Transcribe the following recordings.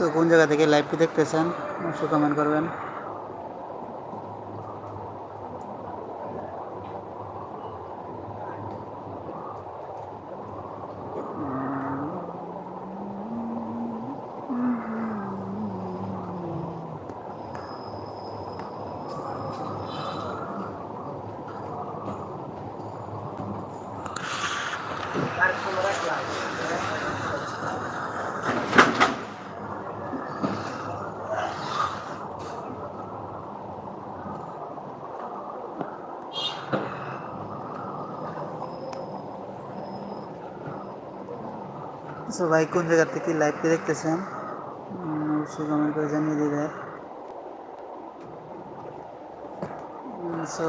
So কোন জায়গা থেকে লাইভটি দেখতেছেন অবশ্যই কমেন্ট করবেন। সো ভাই কোন জায়গা থেকে লাইভটি দেখতেছেন উম, অবশ্যই কমেন্ট করে জানিয়ে দেবেন সো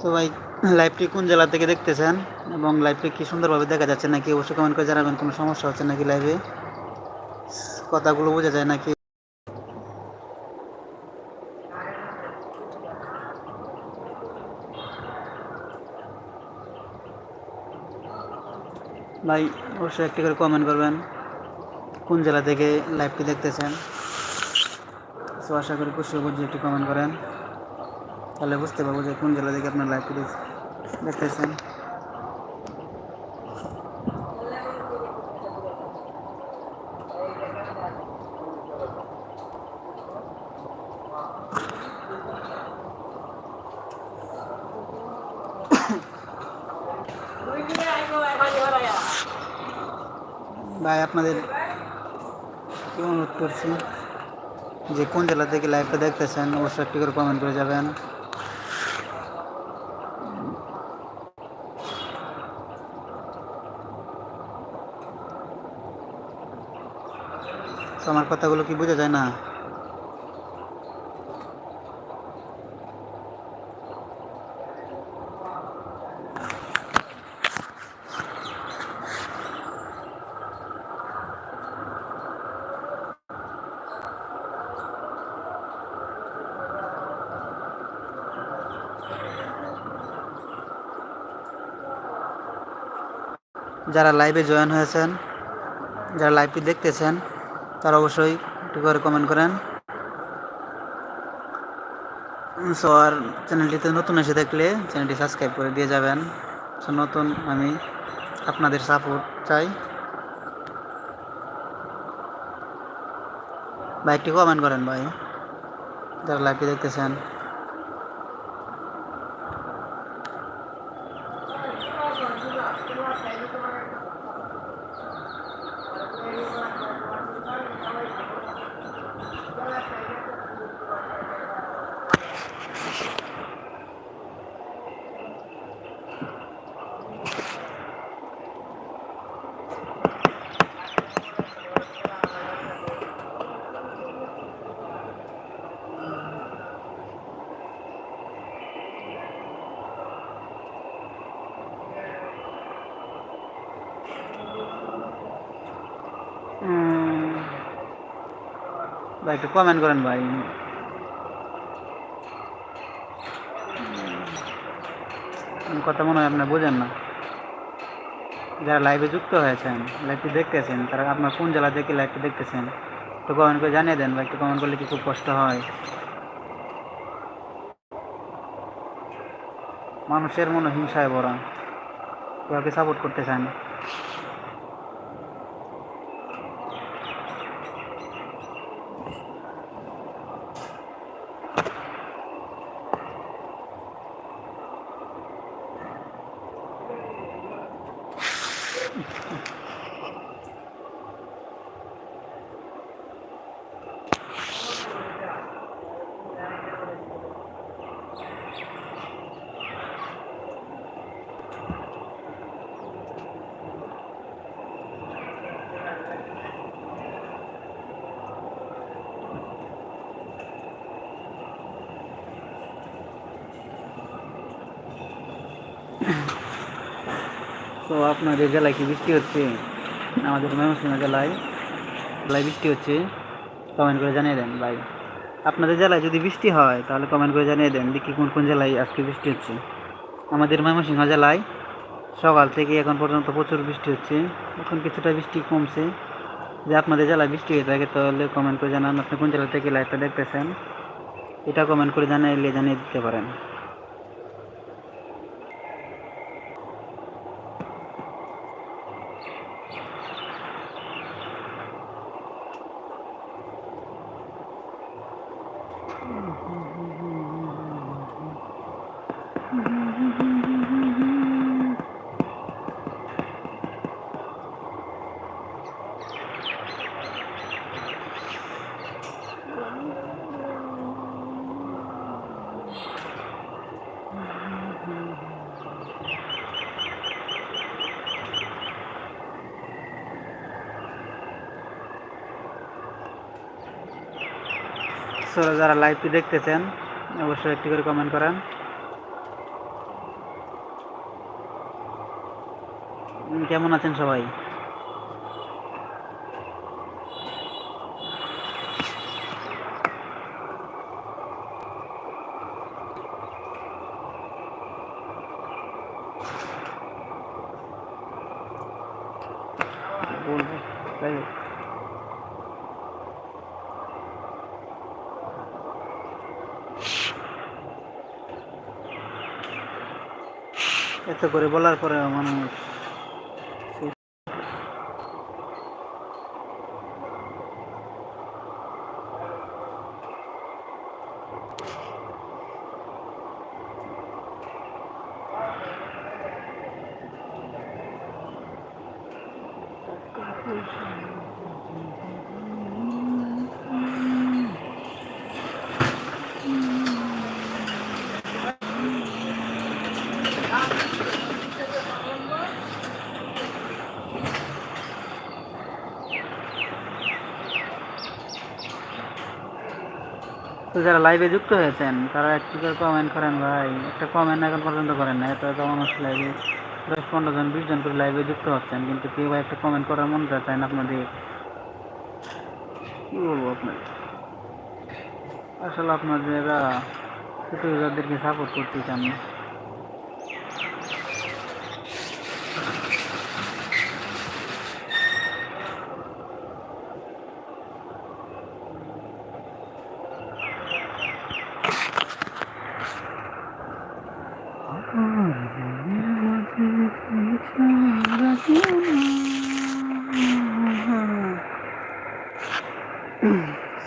সো ভাই লাইভটি কোন জেলা থেকে দেখতেছেন এবং লাইভটি কি সুন্দরভাবে দেখা যাচ্ছে নাকি অবশ্যই কমেন্ট করে জানাবেন, কোনো সমস্যা হচ্ছে নাকি লাইভে কথাগুলো বোঝা যায় নাকি? ভাই, অবশ্যই একটি করে কমেন্ট করবেন, কোন জেলা থেকে লাইভটি দেখতেছেন? সো আশা করি খুশি যে একটি কমেন্ট করেন। তাহলে বুঝতে পারব যে কোন জেলা থেকে আপনার লাইভটি দেখ- দেখতেছেন। ভাই, আপনাদের কি অনুরোধ করছি? যে কোন জেলা থেকে লাইভটা দেখতেছেন, অবশ্যই একটি করে কমেন্ট করে যাবেন। তো আমার কথাগুলো কি বোঝা যায় না? যারা লাইভে জয়েন হয়েছেন যারা লাইভটি দেখতেছেন তারা অবশ্যই একটু করে কমেন্ট করেন। সো আর চ্যানেলটিতে নতুন এসে দেখলে চ্যানেলটি সাবস্ক্রাইব করে দিয়ে যাবেন। সো নতুন আমি আপনাদের সাপোর্ট চাই। ভাই, একটি কমেন্ট করেন ভাই। যারা লাইভটি দেখতেছেন। একটু কমেন্ট করেন ভাই। কথা মনে হয় আপনার বোঝেন না। যারা লাইভে যুক্ত হয়েছেন লাইভটি দেখতেছেন, তারা আপনার কোন জেলা থেকে লাইভটি দেখতেছেন, একটু কমেন্ট করে জানিয়ে দেন বা একটু কমেন্ট করলে কি খুব কষ্ট হয়। মানুষের মনে হিংসায় ভরা, কাউকে সাপোর্ট করতে চায় না তো আপনাদের জেলায় কি বৃষ্টি হচ্ছে? আমাদের ময়মনসিংহ জেলায় জেলায় বৃষ্টি হচ্ছে। কমেন্ট করে জানিয়ে দেন ভাই। আপনাদের জেলায় যদি বৃষ্টি হয়, তাহলে কমেন্ট করে জানিয়ে দেন দেখি কোন কোন জেলায় আজকে বৃষ্টি হচ্ছে। আমাদের ময়মনসিংহ জেলায় সকাল থেকে এখন পর্যন্ত প্রচুর বৃষ্টি হচ্ছে। এখন কিছুটা বৃষ্টি কমছে। যে আপনাদের জেলায় বৃষ্টি হয়ে থাকে, তাহলে কমেন্ট করে জানান আপনি কোন জেলা থেকে লাইভটা দেখতেছেন। এটা কমেন্ট করে জানাইলে জানিয়ে দিতে পারেন। mm, mm. সো যারা লাইভটি দেখতেছেন অবশ্যই একটি করে কমেন্ট করেন। কেমন আছেন সবাই বলব যাই হোক এত করে বলার পরে মানুষ তো যারা লাইভে যুক্ত হয়েছেন, তারা একটু করে কমেন্ট করেন ভাই। একটা কমেন্ট এখন পর্যন্ত করেন না এত এত মানুষ লাইভে দশ, পনেরো জন, বিশ জন করে লাইভে যুক্ত হচ্ছেন, কিন্তু কেউ ভাই একটা কমেন্ট করার মন চায় না আপনাদের। কী বলব আপনাদের? আসলে আপনারা ছোট যাদেরকে সাপোর্ট করতে চান না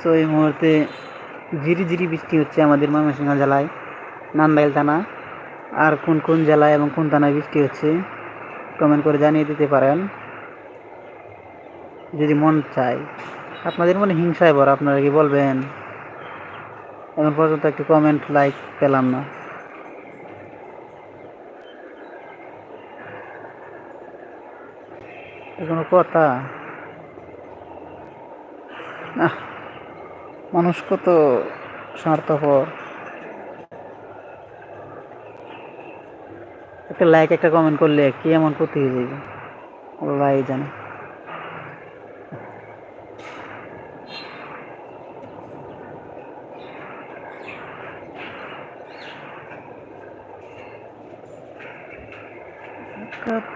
সো এই মুহূর্তে ঝিরি ঝিরি বৃষ্টি হচ্ছে আমাদের ময়মনসিংহ জেলায় নান্দাইল থানা। আর কোন কোন জেলায় এবং কোন থানায় বৃষ্টি হচ্ছে কমেন্ট করে জানিয়ে দিতে পারেন। যদি মন চায়। আপনাদের মনে হিংসায় ভরা আপনারা কি বলবেন? এখন পর্যন্ত একটি কমেন্ট লাইক পেলাম না। কোনো কথা? আহ, মানুষ কত স্বার্থপর। একটা লাইক একটা কমেন্ট করলে কি এমন ক্ষতি হয়ে যাবে? আল্লাহ জানে।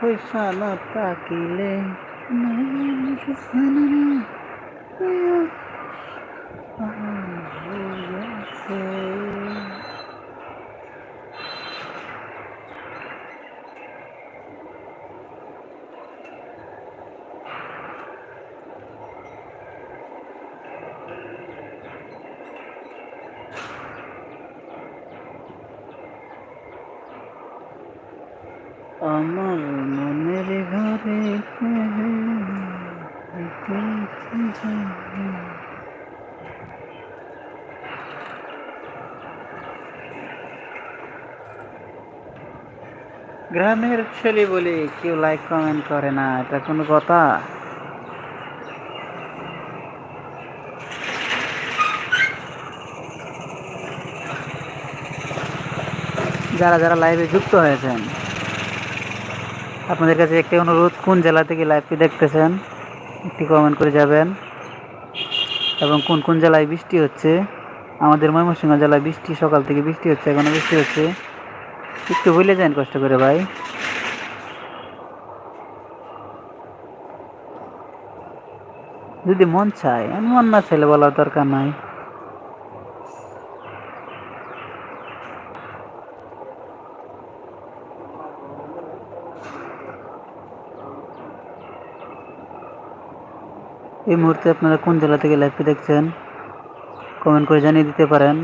পয়সা না মানুষ জানে না আমার মনের ঘরে গ্রামের ছেলে বলে কেউ লাইক কমেন্ট করে না, এটা কোনো কথা? যারা যারা লাইভে যুক্ত হয়েছেন আপনাদের কাছে একটি অনুরোধ, কোন জেলা থেকে লাইভটি দেখতেছেন, একটি কমেন্ট করে যাবেন। এবং কোন কোন জেলায় বৃষ্টি হচ্ছে, আমাদের ময়মনসিংহ জেলায় বৃষ্টি, সকাল থেকে বৃষ্টি হচ্ছে, এখনও বৃষ্টি হচ্ছে। একটু ভুলে যান কষ্ট করে ভাই। যদি মন চায়, আমি মন না ছেলে বলার দরকার নাই। এই মুহূর্তে আপনারা কোন জেলা থেকে লাইভটি দেখছেন? কমেন্ট করে জানিয়ে দিতে পারেন।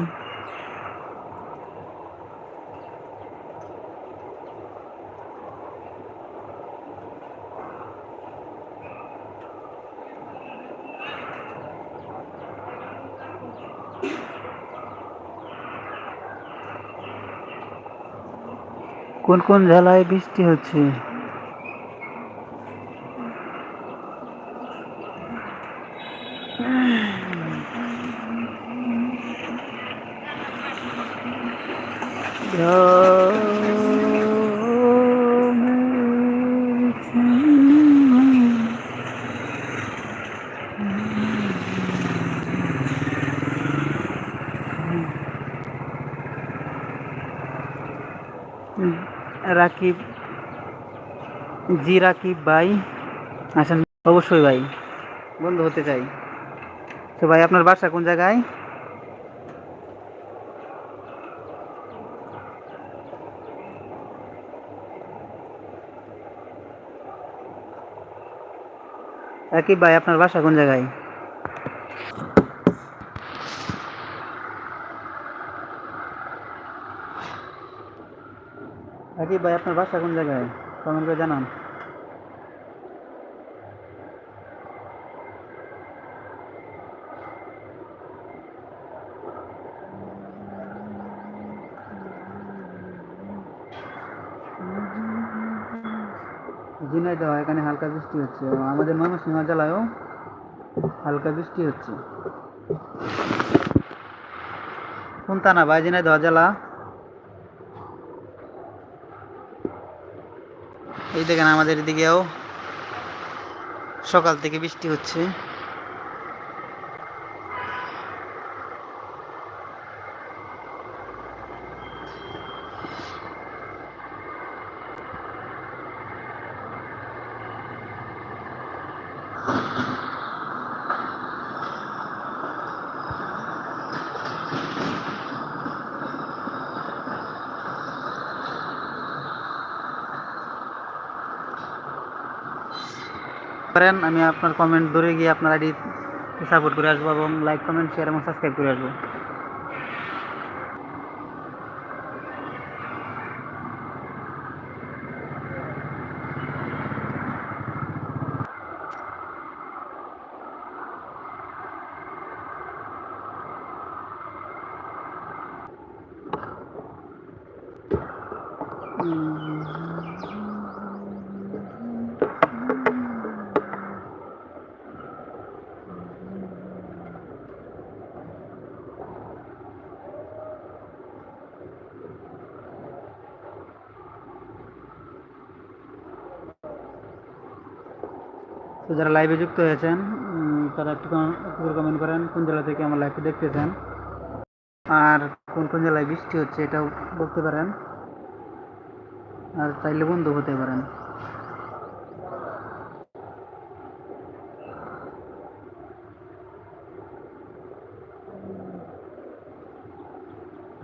কোন কোন জেলায় বৃষ্টি হচ্ছে রাকিব জি রাকিব ভাই আসেন অবশ্যই ভাই বন্ধু হতে চাই। তো ভাই, আপনার বাসা কোন জায়গায়? রাকিব ভাই, আপনার বাসা কোন জায়গায়? রাকিব ভাই, আপনার বাসা কোন জায়গায়? কমেন্ট করে জানান ঝিনাইদহ এখানে হালকা বৃষ্টি হচ্ছে আমাদের ময়মনসিংহ জেলায়ও হালকা বৃষ্টি হচ্ছে। কোন থানা ভাই ঝিনাইদহ জেলা এই দেখেন আমাদের এদিকেও সকাল থেকে বৃষ্টি হচ্ছে। পারেন, আমি আপনার কমেন্ট ধরে গিয়ে আপনার আইডি সাপোর্ট করে আসব এবং লাইক কমেন্ট শেয়ার এবং সাবস্ক্রাইব করে আসব তো যারা লাইভে যুক্ত হয়েছেন তারা একটু করে কমেন্ট করেন, কোন জেলা থেকে আমার লাইভটি দেখতেছেন। আর কোন কোন জেলায় বৃষ্টি হচ্ছে এটাও বলতে পারেন। আর চাইলে বন্ধু হতে পারেন।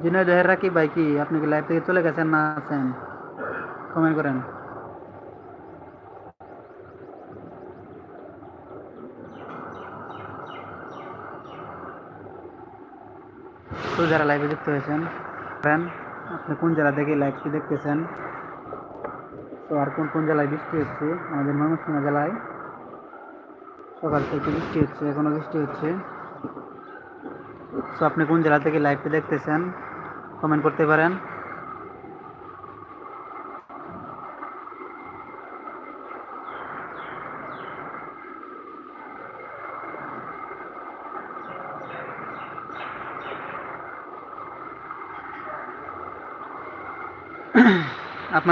ঝিনাইদহের রাকি ভাই কি, আপনি কি লাইভ থেকে চলে গেছেন না আছেন? কমেন্ট করেন। তো যারা লাইভে যুক্ত হয়েছেন ফ্রেন আপনি কোন জেলা থেকে লাইভটি দেখতেছেন? তো আর কোন কোন জেলায় বৃষ্টি হচ্ছে? আমাদের ময়মনসিংহ জেলায় সকাল থেকে বৃষ্টি হচ্ছে এখনও বৃষ্টি হচ্ছে। তো আপনি কোন জেলা থেকে লাইভটি দেখতেছেন কমেন্ট করতে পারেন।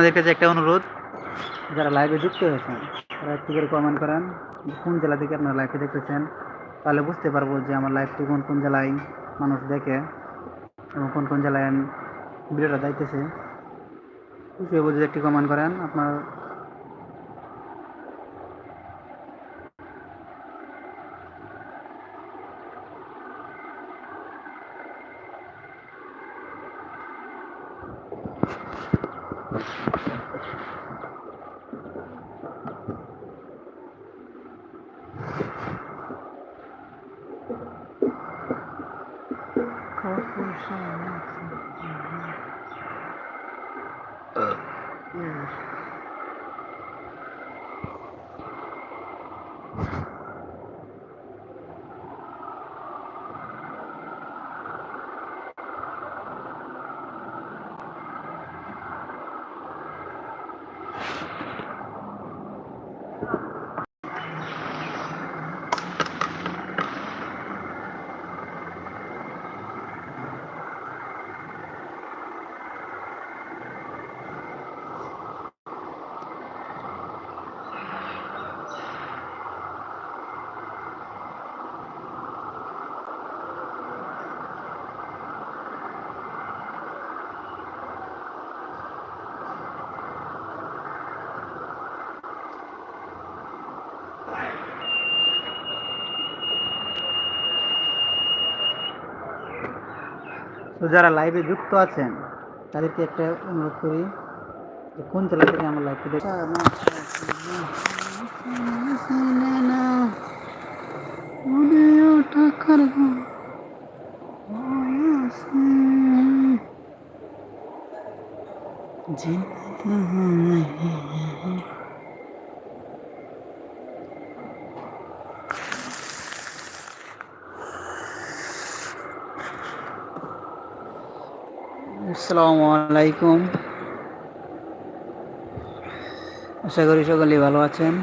আপনাদের কাছে একটা অনুরোধ। যারা লাইভে যুক্ত হয়েছেন, তারা একটু করে কমেন্ট করেন কোন জেলা থেকে আপনারা লাইভে দেখতেছেন, তাহলে বুঝতে পারব যে আমার লাইভটি কোন কোন জেলায় মানুষ দেখে এবং কোন কোন জেলায় ভিডিওটা যাইতেছে বুঝে বুঝে একটি কমেন্ট করেন, আপনার তো যারা লাইভে যুক্ত আছেন, তাদেরকে একটা অনুরোধ করি কোন জেলা থেকে আমার লাইভটি দেখে আসসালামু আলাইকুম। আশা করি সকলেই ভালো আছেন।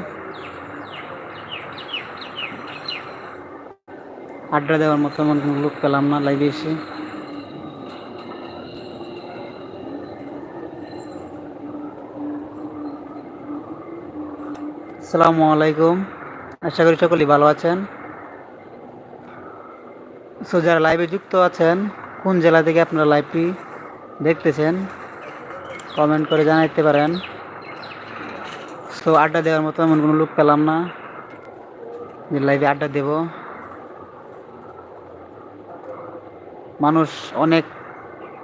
আড্ডা দেওয়ার মতো এমন লোক পেলাম না লাইভে এসে। আসসালামু আলাইকুম। আশা করি সকলেই ভালো আছেন। সো যারা লাইভে যুক্ত আছেন, কোন জেলা থেকে আপনারা লাইভটি দেখতেছেন কমেন্ট করে জানাইতে পারেন। সো আড্ডা দেওয়ার মতো এমন কোনো লোক পেলাম না। যে লাইভে আড্ডা দেব। মানুষ অনেক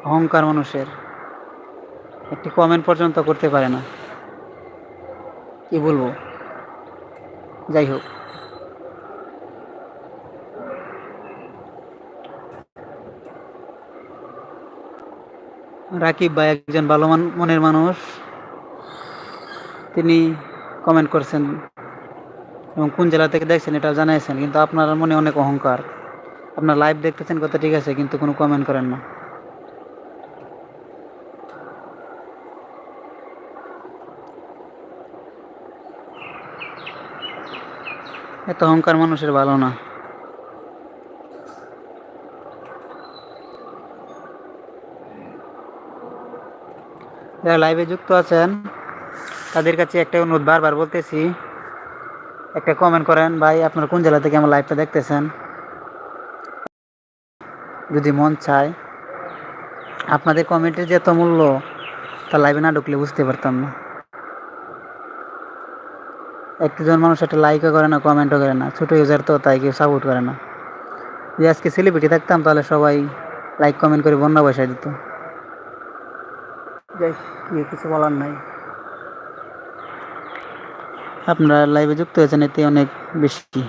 অহংকার মানুষের। একটি কমেন্ট পর্যন্ত করতে পারে না। কি বলব? যাই হোক। রাকিব ভাই একজন ভালো মান- মনের মানুষ। তিনি কমেন্ট করছেন এবং কোন জেলা থেকে দেখছেন এটা জানাইছেন, কিন্তু আপনার মনে অনেক অহংকার। আপনার লাইভ দেখতেছেন কথা ঠিক আছে, কিন্তু কোনো কমেন্ট করেন না। এত অহংকার মানুষের ভালো না। যারা লাইভে যুক্ত আছেন, তাদের কাছে একটা অনুরোধ বারবার বলতেছি। একটা কমেন্ট করেন, ভাই, আপনারা কোন জেলা থেকে আমার লাইভটা দেখতেছেন? যদি মন চায়, আপনাদের কমেন্টের যে এত মূল্য, তা লাইভে না ঢুকলে বুঝতে পারতাম না। একজন মানুষ একটা লাইকও করে না কমেন্টও করে না, ছোটো ইউজার তো, তাই কেউ সাপোর্ট করে না। যদি আজকে সেলিব্রিটি থাকতাম, তাহলে সবাই লাইক কমেন্ট করে বন্যা বসায় দিত। যাই কিছু বলার নাই। আপনারা লাইভে যুক্ত হয়েছেন এতে অনেক বেশি।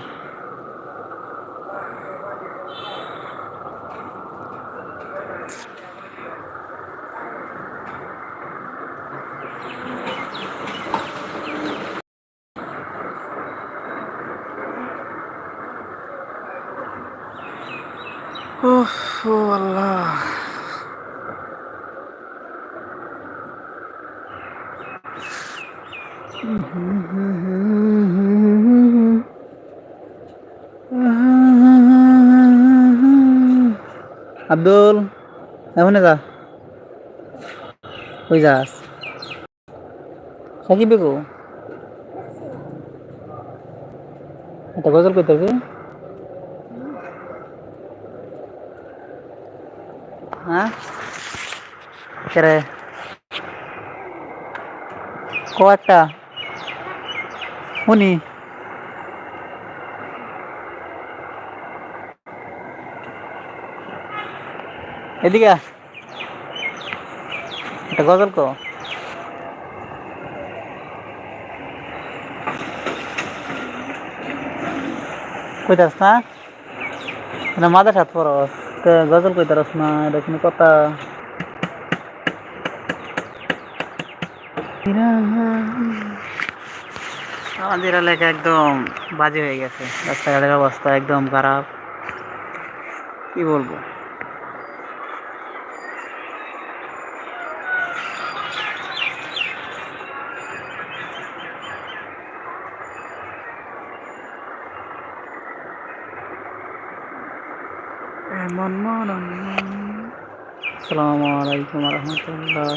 আব্দুল এখন যা ওই যাস সাকিবে গো একটা গজল করতে হবে হ্যাঁ করে কো একটা শুনি এদিকে। একটা গজল কো কইতাস না? না মাদা সাত পরস গজল কইতারস না, এটা কোনো কথা। আমাদের এলাকা একদম বাজে হয়ে গেছে। রাস্তাঘাটের অবস্থা একদম খারাপ। কি বলব? এমন আসসালামু আলাইকুম রহমতুল্লাহ।